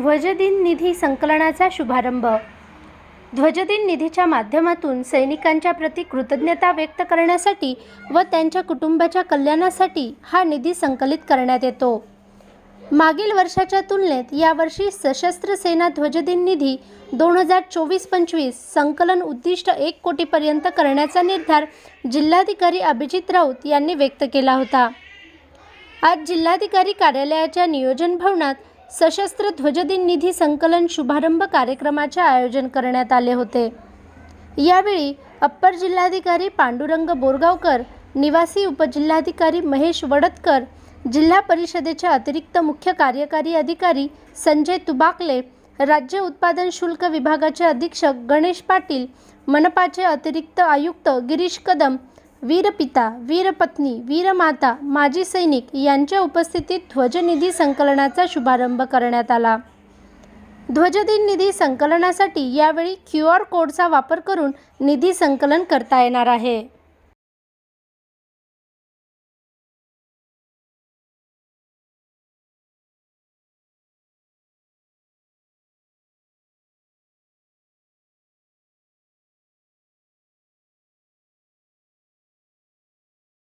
ध्वजदिन निधी संकलनाचा शुभारंभ. ध्वजदिन निधीच्या माध्यमातून सैनिकांच्या प्रती कृतज्ञता व्यक्त करण्यासाठी व त्यांच्या कुटुंबाच्या कल्याणासाठी हा निधी संकलित करण्यात येतो. मागील वर्षाच्या तुलनेत यावर्षी सशस्त्र सेना ध्वजदिन निधी दोन हजार चोवीस पंचवीस संकलन उद्दिष्ट एक कोटीपर्यंत करण्याचा निर्धार जिल्हाधिकारी अभिजित राऊत यांनी व्यक्त केला होता. आज जिल्हाधिकारी कार्यालयाच्या नियोजन भवनात सशस्त्र ध्वजदिन निधी संकलन शुभारंभ कार्यक्रमाचे आयोजन करण्यात आले होते. यावेळी अप्पर जिल्हाधिकारी पांडुरंग बोरगावकर निवासी उपजिल्हाधिकारी महेश वडतकर जिल्हा परिषदेचे अतिरिक्त मुख्य कार्यकारी अधिकारी संजय तुबाकले राज्य उत्पादन शुल्क विभागाचे अधीक्षक गणेश पाटील मनपाचे अतिरिक्त आयुक्त गिरीश कदम वीरपिता वीरपत्नी वीरमाता माजी सैनिक यांच्या उपस्थितीत ध्वजनिधी संकलनाचा शुभारंभ करण्यात आला. ध्वजदिन निधी संकलनासाठी यावेळी क्यू आर कोडचा वापर करून निधी संकलन करता येणार आहे.